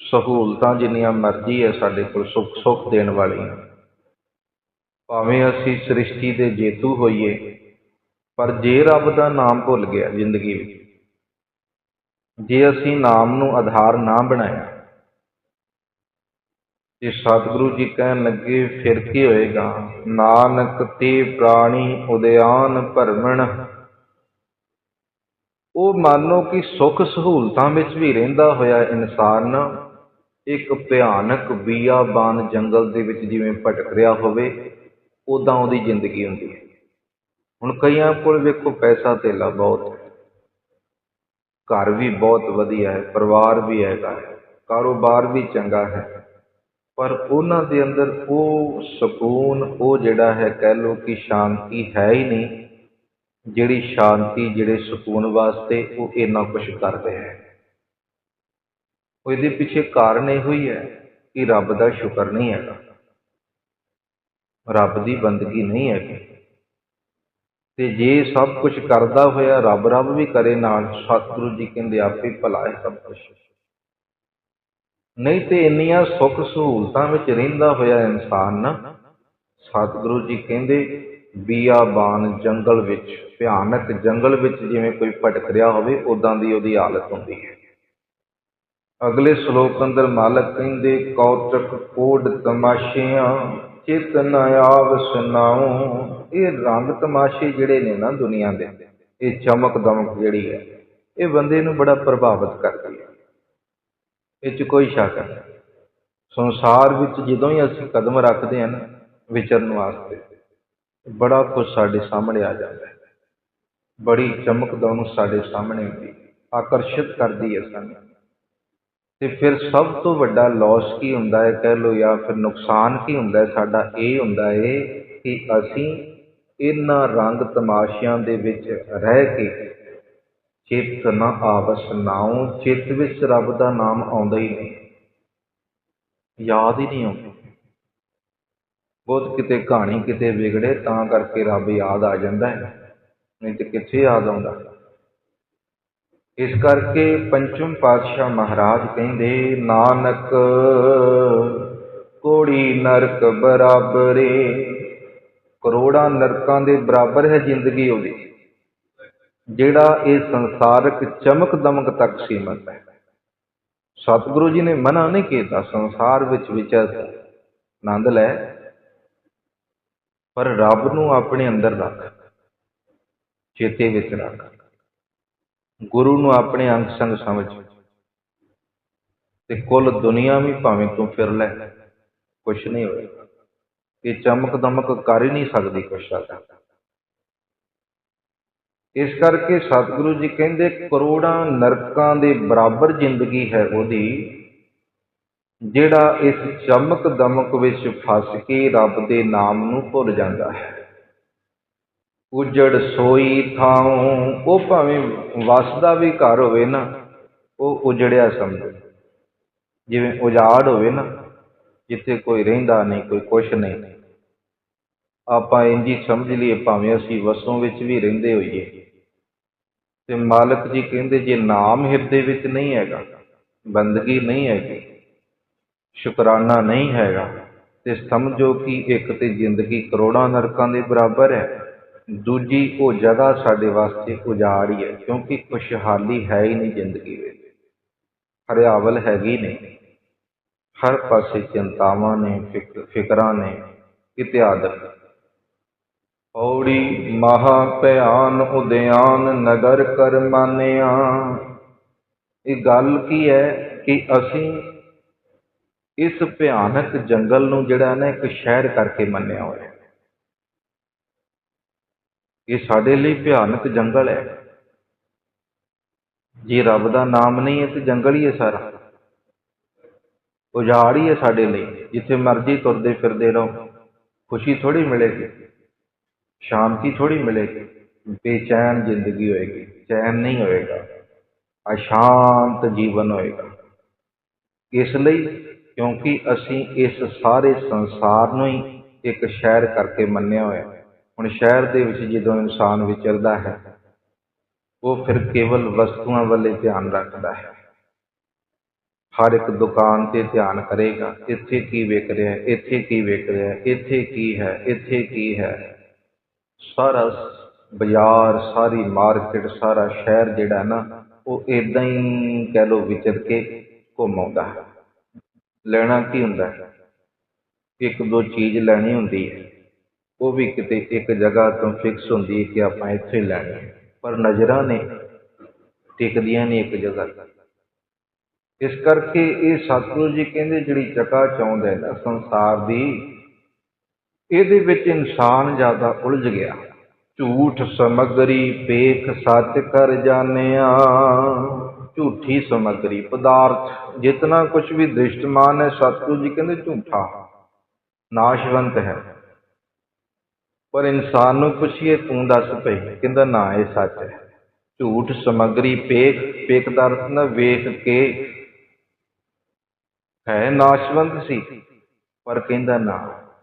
A: ਸਹੂਲਤਾਂ ਜਿੰਨੀਆਂ ਮਰਜ਼ੀ ਹੈ ਸਾਡੇ ਕੋਲ ਸੁੱਖ ਸੁੱਖ ਦੇਣ ਵਾਲੀਆਂ। ਭਾਵੇਂ ਅਸੀਂ ਸ੍ਰਿਸ਼ਟੀ ਦੇ ਜੇਤੂ ਹੋਈਏ, ਪਰ ਜੇ ਰੱਬ ਦਾ ਨਾਮ ਭੁੱਲ ਗਿਆ ਜ਼ਿੰਦਗੀ ਵਿੱਚ, ਜੇ ਅਸੀਂ ਨਾਮ ਨੂੰ ਆਧਾਰ ਨਾ ਬਣਾਇਆ ਤੇ ਸਤਿਗੁਰੂ ਜੀ ਕਹਿਣ ਲੱਗੇ, ਫਿਰ ਕੀ ਹੋਏਗਾ? ਨਾਨਕ ਤੇ ਪ੍ਰਾਣੀ ਉਦਿਆਨ ਭਰਮਣ ਉਹ ਮੰਨੋ ਕਿ ਸੁੱਖ ਸਹੂਲਤਾਂ ਵਿੱਚ ਵੀ ਰਹਿੰਦਾ ਹੋਇਆ ਇਨਸਾਨ ਇੱਕ ਭਿਆਨਕ ਬੀਆਬਾਨ ਜੰਗਲ ਦੇ ਵਿੱਚ ਜਿਵੇਂ ਭਟਕ ਰਿਹਾ ਹੋਵੇ ਉਦਾਂ ਉਹਦੀ ਜ਼ਿੰਦਗੀ ਹੁੰਦੀ ਹੈ। ਹੁਣ ਕਈਆਂ ਕੋਲ ਵੇਖੋ ਪੈਸਾ ਧੇਲਾ ਬਹੁਤ ਹੈ। ਘਰ ਵੀ ਬਹੁਤ ਵਧੀਆ ਹੈ, ਪਰਿਵਾਰ ਵੀ ਹੈਗਾ ਹੈ, ਕਾਰੋਬਾਰ ਵੀ ਚੰਗਾ ਹੈ। ਪਰ ਉਹਨਾਂ ਦੇ ਅੰਦਰ ਉਹ ਸਕੂਨ, ਉਹ ਜਿਹੜਾ ਹੈ ਕਹਿ ਲੋ ਕਿ ਸ਼ਾਂਤੀ ਹੈ ਹੀ ਨਹੀਂ। ਜਿਹੜੀ ਸ਼ਾਂਤੀ, ਜਿਹੜੇ ਸਕੂਨ ਵਾਸਤੇ ਉਹ ਇੰਨਾ ਕੁਝ ਕਰਦੇ ਹੈ। ਉਹ ਇਹਦੇ ਪਿੱਛੇ ਕਾਰਨ ਇਹੋ ਹੀ ਹੈ ਕਿ ਰੱਬ ਦਾ ਸ਼ੁਕਰ ਨਹੀਂ ਹੈਗਾ। ਰੱਬ ਦੀ ਬੰਦਗੀ ਨਹੀਂ ਹੈਗੀ। ਤੇ ਜੇ ਸਭ ਕੁਝ ਕਰਦਾ ਹੋਇਆ ਰੱਬ ਰੱਬ ਵੀ ਕਰੇ ਨਾਲ, ਸਤਿਗੁਰੂ ਜੀ ਕਹਿੰਦੇ ਆਪੇ ਭਲਾ ਹੈ ਸਭ ਕੁਝ ਨਹੀਂ ਤੇ ਇੰਨੀਆਂ ਸੁੱਖ ਸਹੂਲਤਾਂ ਵਿੱਚ ਰਹਿੰਦਾ ਹੋਇਆ ਇਨਸਾਨ ਨਾ, ਸਤਿਗੁਰੂ ਜੀ ਕਹਿੰਦੇ ਬੀਆਬਾਨ ਜੰਗਲ ਵਿੱਚ, ਭਿਆਨਕ ਜੰਗਲ ਵਿੱਚ ਜਿਵੇਂ ਕੋਈ ਭਟਕ ਰਿਹਾ ਹੋਵੇ ਉਦਾਂ ਦੀ ਉਹਦੀ ਹਾਲਤ ਹੁੰਦੀ ਹੈ। ਅਗਲੇ ਸ਼ਲੋਕ ਅੰਦਰ ਮਾਲਕ ਕਹਿੰਦੇ, ਕੌਤਕ ਕੋਡ ਤਮਾਸ਼ਿਆਂ, ਚਿਤ ਨ ਆਵ ਸੁਨਾਉ। ਇਹ ਰੰਗ ਤਮਾਸ਼ੇ ਜਿਹੜੇ ਨੇ ਨਾ ਦੁਨੀਆ ਦੇ, ਇਹ ਚਮਕ ਦਮਕ ਜਿਹੜੀ ਹੈ, ਇਹ ਬੰਦੇ ਨੂੰ ਬੜਾ ਪ੍ਰਭਾਵਿਤ ਕਰਦੀ ਹੈ। ਇਹ 'ਚ ਕੋਈ ਸ਼ੱਕ ਨਹੀਂ। ਸੰਸਾਰ ਵਿੱਚ ਜਦੋਂ ਹੀ ਅਸੀਂ ਕਦਮ ਰੱਖਦੇ ਹਾਂ ਨਾ, ਵਿਚਰਨ ਵਾਸਤੇ ਬੜਾ ਕੁਝ ਸਾਡੇ ਸਾਹਮਣੇ ਆ ਜਾਂਦਾ ਹੈ। ਬੜੀ ਚਮਕ ਦਮਕ ਸਾਡੇ ਸਾਹਮਣੇ ਹੁੰਦੀ, ਆਕਰਸ਼ਿਤ ਕਰਦੀ ਹੈ ਸਾਨੂੰ। ਤੇ ਫਿਰ ਸਭ ਤੋਂ ਵੱਡਾ ਲਾਸ ਕੀ ਹੁੰਦਾ ਹੈ ਕਹਿ ਲੋ ਜਾਂ ਫਿਰ ਨੁਕਸਾਨ ਕੀ ਹੁੰਦਾ ਹੈ? ਸਾਡਾ ਇਹ ਹੁੰਦਾ ਹੈ ਕਿ ਅਸੀਂ ਇਹਨਾਂ ਰੰਗ ਤਮਾਸ਼ਿਆਂ ਦੇ ਵਿੱਚ ਰਹਿ ਕੇ ਚਿੱਤ ਨਾ ਆਵਸ ਨਾਉ, ਚਿੱਤ ਵਿੱਚ ਰੱਬ ਦਾ ਨਾਮ ਆਉਂਦਾ ਹੀ ਨਹੀਂ। ਯਾਦ ਹੀ ਨਹੀਂ ਆਉਂਦਾ। ਬਹੁਤ ਕਿਤੇ ਕਹਾਣੀ ਕਿਤੇ ਵਿਗੜੇ, ਤਾਂ ਕਰਕੇ ਰੱਬ ਯਾਦ ਆ ਜਾਂਦਾ ਹੈ। ਨਹੀਂ ਤੇ ਕਿੱਥੇ ਯਾਦ ਆਉਂਦਾ? ਇਸ ਕਰਕੇ ਪੰਚਮ ਪਾਤਸ਼ਾਹ ਮਹਾਰਾਜ ਕਹਿੰਦੇ, ਨਾਨਕ ਕੋੜੀ ਨਰਕ ਬਰਾਬਰੇ, ਕਰੋੜਾਂ ਨਰਕਾਂ ਦੇ ਬਰਾਬਰ ਹੈ ਜ਼ਿੰਦਗੀ ਉਹਦੀ, ਜਿਹੜਾ ਇਹ ਸੰਸਾਰਕ ਚਮਕ ਦਮਕ ਤੱਕ ਸੀਮਤ ਹੈ। ਸਤਿਗੁਰੂ ਜੀ ਨੇ ਮਨਾ ਨਹੀਂ ਕੀਤਾ, ਸੰਸਾਰ ਵਿੱਚ ਵਿਚਰ ਆਨੰਦ ਲੈ ਪਰ ਰੱਬ ਨੂੰ ਆਪਣੇ ਅੰਦਰ ਰੱਖ। ਚੇਤੇ ਵਿੱਚ ਰੱਖ। ਗੁਰੂ ਨੂੰ ਆਪਣੇ ਅੰਗ ਸੰਗ ਸਮਝ। ਤੇ ਕੁੱਲ ਦੁਨੀਆ ਵੀ ਭਾਵੇਂ ਤੂੰ ਫਿਰ ਲੈ, ਕੁਛ ਨਹੀਂ ਹੋਏਗਾ। ਇਹ ਚਮਕ ਦਮਕ ਕਰ ਹੀ ਨਹੀਂ ਸਕਦੀ ਕੁਛ ਸਾਡਾ ਇਸ ਕਰਕੇ ਸਤਿਗੁਰੂ ਜੀ ਕਹਿੰਦੇ, ਕਰੋੜਾਂ ਨਰਕਾਂ ਦੇ ਬਰਾਬਰ ਜ਼ਿੰਦਗੀ ਹੈ ਉਹਦੀ। ਜਿਹੜਾ ਇਸ ਚਮਕ ਦਮਕ ਵਿੱਚ ਫਸ ਕੇ ਰੱਬ ਦੇ ਨਾਮ ਨੂੰ ਭੁੱਲ ਜਾਂਦਾ ਹੈ। ਉਜੜ ਸੋਈ ਥਾਉ, ਉਹ ਭਾਵੇਂ ਵਸਦਾ ਵੀ ਘਰ ਹੋਵੇ ਨਾ, ਉਹ ਉਜੜਿਆ ਸਮਝੋ। ਜਿਵੇਂ ਉਜਾੜ ਹੋਵੇ ਨਾ, ਜਿੱਥੇ ਕੋਈ ਰਹਿੰਦਾ ਨਹੀਂ, ਕੋਈ ਕੁਛ ਨਹੀਂ। ਆਪਾਂ ਇੰਜੀ ਸਮਝ ਲਈਏ, ਭਾਵੇਂ ਅਸੀਂ ਵਸੋਂ ਵਿੱਚ ਵੀ ਰਹਿੰਦੇ ਹੋਈਏ। ਤੇ ਮਾਲਕ ਜੀ ਕਹਿੰਦੇ, ਜੇ ਨਾਮ ਹਿਰਦੇ ਵਿੱਚ ਨਹੀਂ ਹੈਗਾ, ਬੰਦਗੀ ਨਹੀਂ ਹੈਗੀ ਸ਼ੁਕਰਾਨਾ ਨਹੀਂ ਹੈਗਾ। ਤੇ ਸਮਝੋ ਕਿ ਇੱਕ ਤੇ ਜ਼ਿੰਦਗੀ ਕਰੋੜਾਂ ਨਰਕਾਂ ਦੇ ਬਰਾਬਰ ਹੈ। ਦੂਜੀ, ਉਹ ਜਗ੍ਹਾ ਸਾਡੇ ਵਾਸਤੇ ਉਜਾੜ ਹੀ ਹੈ, ਕਿਉਂਕਿ ਖੁਸ਼ਹਾਲੀ ਹੈ ਹੀ ਨਹੀਂ ਜ਼ਿੰਦਗੀ ਵਿੱਚ। ਹਰਿਆਵਲ ਹੈਗੀ ਨਹੀਂ। ਹਰ ਪਾਸੇ ਚਿੰਤਾਵਾਂ ਨੇ ਫਿਕਰਾਂ ਨੇ ਇਤਿਆਦਿਕ ਔੜੀ ਮਹਾ ਭਿਆਨ ਉਦਿਆਨ ਨਗਰ ਕਰਮਾਨਿਆ। ਇਹ ਗੱਲ ਕੀ ਹੈ ਕਿ ਅਸੀਂ ਇਸ ਭਿਆਨਕ ਜੰਗਲ ਨੂੰ ਜਿਹੜਾ ਨਾ ਇੱਕ ਸ਼ਹਿਰ ਕਰਕੇ ਮੰਨਿਆ ਹੋਇਆ ਇਹ ਸਾਡੇ ਲਈ ਭਿਆਨਕ ਜੰਗਲ ਹੈ। ਜੇ ਰੱਬ ਦਾ ਨਾਮ ਨਹੀਂ ਹੈ ਤੇ ਜੰਗਲ ਹੀ ਹੈ ਸਾਰਾ। ਉਜਾੜ ਹੀ ਹੈ ਸਾਡੇ ਲਈ। ਜਿੱਥੇ ਮਰਜ਼ੀ ਤੁਰਦੇ ਫਿਰਦੇ ਰਹੋ। ਖੁਸ਼ੀ ਥੋੜੀ ਮਿਲੇਗੀ। ਸ਼ਾਂਤੀ ਥੋੜੀ ਮਿਲੇਗੀ। ਬੇਚੈਨ ਜ਼ਿੰਦਗੀ ਹੋਏਗੀ। ਚੈਨ ਨਹੀਂ ਹੋਏਗਾ। ਅਸ਼ਾਂਤ ਜੀਵਨ ਹੋਏਗਾ। ਇਸ ਲਈ ਕਿਉਂਕਿ ਅਸੀਂ ਇਸ ਸਾਰੇ ਸੰਸਾਰ ਨੂੰ ਹੀ ਇੱਕ ਸ਼ਹਿਰ ਕਰਕੇ ਮੰਨਿਆ ਹੋਇਆ ਹੁਣ ਸ਼ਹਿਰ ਦੇ ਵਿੱਚ ਜਦੋਂ ਇਨਸਾਨ ਵਿਚਰਦਾ ਹੈ, ਉਹ ਫਿਰ ਕੇਵਲ ਵਸਤੂਆਂ ਵੱਲੇ ਧਿਆਨ ਰੱਖਦਾ ਹੈ। ਹਰ ਇੱਕ ਦੁਕਾਨ ਤੇ ਧਿਆਨ ਕਰੇਗਾ, ਇੱਥੇ ਕੀ ਵਿਕ ਰਿਹਾ ਹੈ, ਇੱਥੇ ਕੀ ਵਿਕ ਰਿਹਾ ਹੈ, ਇੱਥੇ ਕੀ ਹੈ, ਇੱਥੇ ਕੀ ਹੈ। ਸਾਰਾ ਬਾਜ਼ਾਰ, ਸਾਰੀ ਮਾਰਕੀਟ, ਸਾਰਾ ਸ਼ਹਿਰ ਜਿਹੜਾ ਨਾ, ਉਹ ਇਦਾਂ ਹੀ ਕਹਿ ਲੋ ਵਿਚਰ ਕੇ ਘੁੰਮਾਉਂਦਾ ਹੈ। ਲੈਣਾ ਕੀ ਹੁੰਦਾ? ਹੈ ਇੱਕ ਦੋ ਚੀਜ਼ ਲੈਣੀ ਹੁੰਦੀ ਹੈ। ਉਹ ਵੀ ਕਿਤੇ ਇੱਕ ਜਗ੍ਹਾ ਤੋਂ ਫਿਕਸ ਹੁੰਦੀ ਹੈ ਕਿ ਆਪਾਂ ਇੱਥੇ ਲੈਣੀ ਹੈ। ਪਰ ਨਜ਼ਰਾਂ ਨੇ ਟਿਕਦੀਆਂ ਨਹੀਂ ਇੱਕ ਜਗ੍ਹਾ ਇਸ ਕਰਕੇ ਇਹ ਸਤਿਗੁਰੂ ਜੀ ਕਹਿੰਦੇ, ਜਿਹੜੀ ਚਕਾ ਚੌਂਦ ਹੈ ਨਾ, ਸੰਸਾਰ ਦੀ, ਇਹਦੇ ਵਿੱਚ ਇਨਸਾਨ ਜ਼ਿਆਦਾ ਉਲਝ ਗਿਆ। ਝੂਠ ਸਮਗਰੀ ਪੇਖ ਸੱਚ ਕਰ ਜਾਣਿਆ। ਝੂਠੀ ਸਮਗਰੀ, ਪਦਾਰਥ, ਜਿਤਨਾ ਕੁਝ ਵੀ ਦ੍ਰਿਸ਼ਟਮਾਨ ਹੈ, ਸਤਿਗੁਰੂ ਜੀ ਕਹਿੰਦੇ ਝੂਠਾ, ਨਾਸ਼ਵੰਤ ਹੈ। ਪਰ ਇਨਸਾਨ ਨੂੰ ਪੁੱਛੀਏ, ਤੂੰ ਦੱਸ ਭਈ, ਕਹਿੰਦਾ ਨਾ, ਇਹ ਸੱਚ ਹੈ। ਝੂਠ ਸਮਗਰੀ ਪੇਖ ਪੇਖ ਦਾ ਅਰਥ ਨਾ ਵੇਖ ਕੇ ਹੈ ਨਾਸ਼ਵੰਤ ਸੀ, ਪਰ ਕਹਿੰਦਾ ਨਾ,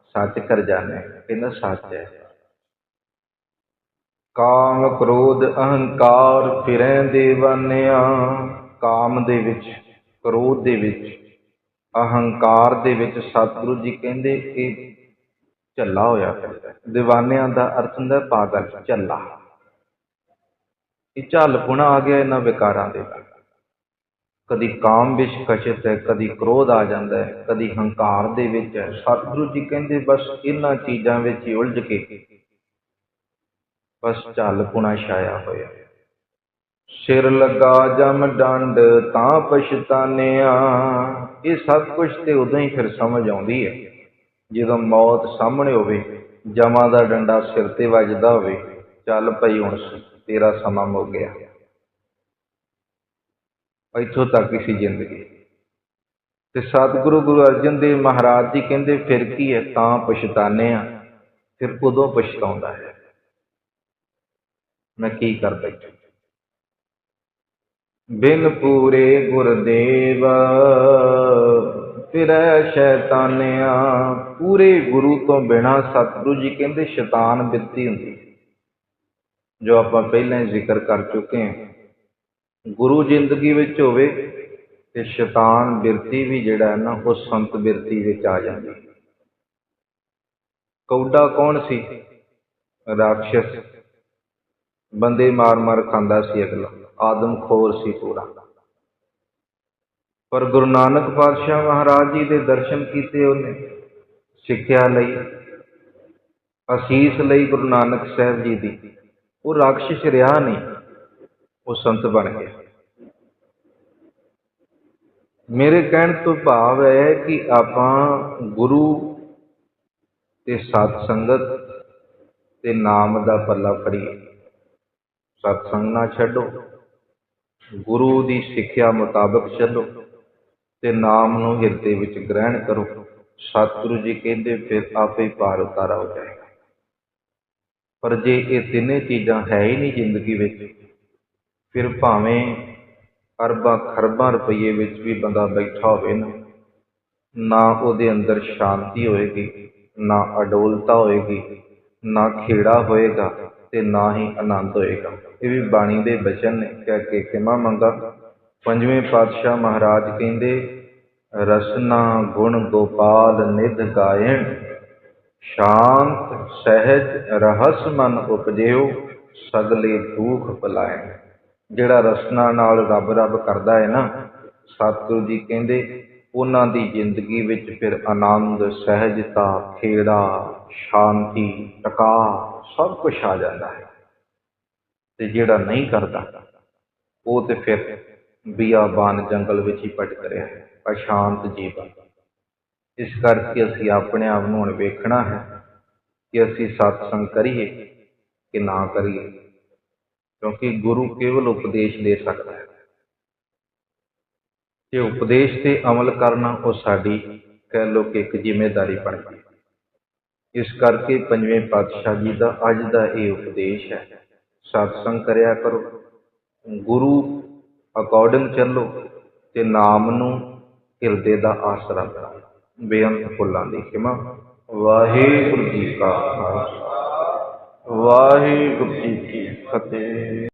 A: ਸੱਚ ਕਰ ਜਾਣੇ, ਕਹਿੰਦਾ ਸੱਚ ਹੈ। ਕਾਮ ਕ੍ਰੋਧ ਅਹੰਕਾਰ ਫਿਰੈ ਦੇਵਾਨਿਆ ਕਾਮ ਦੇ ਵਿੱਚ, ਕ੍ਰੋਧ ਦੇ ਵਿੱਚ, ਅਹੰਕਾਰ ਦੇ ਵਿੱਚ ਸਤਿਗੁਰੂ ਜੀ ਕਹਿੰਦੇ ਇਹ ਝੱਲਾ ਹੋਇਆ ਫਿਰਦਾ। ਹੈ। دیਵਾਨਿਆਂ ਦਾ ਅਰਥ ਹੁੰਦਾ ਪਾਗਲ, ਝੱਲਾ। ਇਹ ਝੱਲਪੁਣਾ ਆ ਗਿਆ ਇਹਨਾਂ ਵਿਕਾਰਾਂ ਦੇ ਨਾਲ। ਕਦੀ ਕਾਮ ਵਿੱਚ ਕਸ਼ਿਤ ਹੈ, ਕਦੀ ਕ੍ਰੋਧ ਆ ਜਾਂਦਾ ਹੈ, ਕਦੀ ਹੰਕਾਰ ਦੇ ਵਿੱਚ ਹੈ। ਸਤਿਗੁਰੂ ਜੀ ਕਹਿੰਦੇ ਬਸ ਇਹਨਾਂ ਚੀਜ਼ਾਂ ਵਿੱਚ ਹੀ ਉਲਝ ਕੇ ਬਸ ਝੱਲ ਝੱਲਪੁਣਾ ਛਾਇਆ ਹੋਇਆ। ਸਿਰ ਲਗਾ ਜਮ ਡੰਡ ਤਾਂ ਪਛਤਾਨਿਆ। ਇਹ ਸਭ ਕੁਝ ਤੇ ਉਦੋਂ ਹੀ ਫਿਰ ਸਮਝ ਆਉਂਦੀ ਹੈ। ਜਦੋਂ ਮੌਤ ਸਾਹਮਣੇ ਹੋਵੇ, ਜਮਾਂ ਦਾ ਡੰਡਾ ਸਿਰ ਤੇ ਵੱਜਦਾ ਹੋਵੇ, ਚੱਲ ਭਈ ਹੁਣ ਤੇਰਾ ਸਮਾਂ ਮੁੱਕ ਗਿਆ। ਇੱਥੋਂ ਤੱਕ ਹੀ ਸੀ ਜ਼ਿੰਦਗੀ। ਤੇ ਸਤਿਗੁਰੂ ਗੁਰੂ ਅਰਜਨ ਦੇਵ ਮਹਾਰਾਜ ਜੀ ਕਹਿੰਦੇ, ਫਿਰ ਕੀ ਹੈ? ਤਾਂ ਪਛਤਾਨੇ ਆ ਫਿਰ ਉਦੋਂ ਪਛਤਾਉਂਦਾ ਹੈ। ਮੈਂ ਕੀ ਕਰ ਬੈਠਾ? ਬਿਨ ਪੂਰੇ ਗੁਰਦੇਵ, ਫਿਰੈ ਸ਼ੈਤਾਨਿਆ। ਪੂਰੇ ਗੁਰੂ ਤੋਂ ਬਿਨਾ ਸਤਿਗੁਰੂ ਜੀ ਕਹਿੰਦੇ ਸ਼ੈਤਾਨ ਬਿਰਤੀ ਹੁੰਦੀ ਜੋ ਆਪਾਂ ਪਹਿਲਾਂ ਹੀ ਜ਼ਿਕਰ ਕਰ ਚੁੱਕੇ ਹਾਂ। ਗੁਰੂ ਜ਼ਿੰਦਗੀ ਵਿੱਚ ਹੋਵੇ ਤੇ ਸ਼ੈਤਾਨ ਬਿਰਤੀ ਵੀ ਜਿਹੜਾ ਹੈ ਨਾ, ਉਹ ਸੰਤ ਬਿਰਤੀ ਵਿੱਚ ਆ ਜਾਂਦੀ ਕੌਡਾ ਕੌਣ ਸੀ? ਰਾਖਸ਼। ਬੰਦੇ ਮਾਰ ਮਾਰ ਖਾਂਦਾ ਸੀ ਅਗਲਾ। ਆਦਮ ਖੋਰ ਸੀ ਪੂਰਾ। ਪਰ ਗੁਰੂ ਨਾਨਕ ਪਾਤਸ਼ਾਹ ਮਹਾਰਾਜ ਜੀ ਦੇ ਦਰਸ਼ਨ ਕੀਤੇ ਉਹਨੇ, ਸਿੱਖਿਆ ਲਈ, ਅਸੀਸ ਲਈ ਗੁਰੂ ਨਾਨਕ ਸਾਹਿਬ ਜੀ ਦੀ। ਉਹ ਰਾਖਸ਼ ਰਿਹਾ ਨਹੀਂ, ਉਹ ਸੰਤ ਬਣ ਗਿਆ। ਮੇਰੇ ਕਹਿਣ ਤੋਂ ਭਾਵ ਹੈ ਕਿ ਆਪਾਂ ਗੁਰੂ ਤੇ ਸਤ ਸੰਗਤ ਤੇ ਨਾਮ ਦਾ ਪੱਲਾ ਫੜੀਏ। ਸਤਸੰਗ ਨਾ ਛੱਡੋ। ਗੁਰੂ ਦੀ ਸਿੱਖਿਆ ਮੁਤਾਬਕ ਚੱਲੋ ਤੇ ਨਾਮ ਨੂੰ ਹਿਰਦੇ ਵਿੱਚ ਗ੍ਰਹਿਣ ਕਰੋ। ਸਤਿਗੁਰੂ ਜੀ ਕਹਿੰਦੇ, ਫਿਰ ਆਪੇ ਪਾਰ ਉਤਾਰਾ ਹੋ ਜਾਏਗਾ। ਪਰ ਜੇ ਇਹ ਤਿੰਨੇ ਚੀਜ਼ਾਂ ਹੈ ਹੀ ਨਹੀਂ ਜ਼ਿੰਦਗੀ ਵਿੱਚ, ਫਿਰ ਭਾਵੇਂ ਅਰਬਾਂ ਖਰਬਾਂ ਰੁਪਏ ਵਿੱਚ ਵੀ ਬੰਦਾ ਬੈਠਾ ਹੋਵੇ ਨਾ ਨਾ ਉਹਦੇ ਅੰਦਰ ਸ਼ਾਂਤੀ ਹੋਏਗੀ, ਨਾ ਅਡੋਲਤਾ ਹੋਏਗੀ, ਨਾ ਖੇੜਾ ਹੋਏਗਾ ਤੇ ਨਾ ਹੀ ਆਨੰਦ ਹੋਏਗਾ। ਇਹ ਵੀ ਬਾਣੀ ਦੇ ਬਚਨ ਨੇ। ਕਹਿ ਕੇ ਖਿਮਾ ਮੰਗਾ। ਪੰਜਵੇਂ ਪਾਤਸ਼ਾਹ ਮਹਾਰਾਜ ਕਹਿੰਦੇ, ਰਸਨਾ ਗੁਣ ਗੋਪਾਲ ਨਿਧ ਗਾਇਣ, ਸ਼ਾਂਤ ਸਹਿਜ ਰਹਸ ਮਨ ਉਪਜਿਓ, ਸਗਲੇ ਦੁਖ ਭਲਾਇਣ। ਜਿਹੜਾ ਰਸਨਾ ਨਾਲ ਰੱਬ ਰੱਬ ਕਰਦਾ ਹੈ ਨਾ, ਸਤਿਗੁਰੂ ਜੀ ਕਹਿੰਦੇ, ਉਹਨਾਂ ਦੀ ਜ਼ਿੰਦਗੀ ਵਿੱਚ ਫਿਰ ਆਨੰਦ, ਸਹਿਜਤਾ, ਖੇੜਾ, ਸ਼ਾਂਤੀ ਟਕਾ ਸਭ ਕੁਝ ਆ ਜਾਂਦਾ ਹੈ। ਤੇ ਜਿਹੜਾ ਨਹੀਂ ਕਰਦਾ, ਉਹ ਤੇ ਫਿਰ ਬਿਆਬਾਨ ਜੰਗਲ ਵਿੱਚ ਹੀ ਭਟਕ ਰਿਹਾ ਹੈ, ਅਸ਼ਾਂਤ ਜੀਵਨ। ਇਸ ਕਰਕੇ ਅਸੀਂ ਆਪਣੇ ਆਪ ਨੂੰ ਹੁਣ ਵੇਖਣਾ ਹੈ ਕਿ ਅਸੀਂ ਸਤਸੰਗ ਕਰੀਏ ਕਿ ਨਾ ਕਰੀਏ, ਕਿਉਂਕਿ ਗੁਰੂ ਕੇਵਲ ਉਪਦੇਸ਼ ਦੇ ਸਕਦਾ ਹੈ। ਤੇ ਉਪਦੇਸ਼ ਤੇ ਅਮਲ ਕਰਨਾ ਉਹ ਸਾਡੀ ਕਹਿ ਲੋ ਕਿ ਇੱਕ ਜ਼ਿੰਮੇਵਾਰੀ ਬਣ ਗਈ। ਇਸ ਕਰਕੇ ਪੰਜਵੇਂ ਪਾਤਸ਼ਾਹ ਜੀ ਦਾ ਅੱਜ ਦਾ ਇਹ ਉਪਦੇਸ਼ ਹੈ। ਸਤਸੰਗ ਕਰਿਆ ਕਰੋ। ਗੁਰੂ ਅਕੋਰਡਿੰਗ ਚੱਲੋ ਤੇ ਨਾਮ ਨੂੰ ਹਿਰਦੇ ਦਾ ਆਸਰਾ ਬਣਾਓ ਬੇਅੰਤ ਫੁੱਲਾਂ ਦੀ ਖਿਮਾ। ਵਾਹਿਗੁਰੂ ਜੀ ਕਾ ਖਾਲਸਾ। ਵਾਹਿਗੁਰੂ ਜੀ ਕੀ ਫਤਿਹ।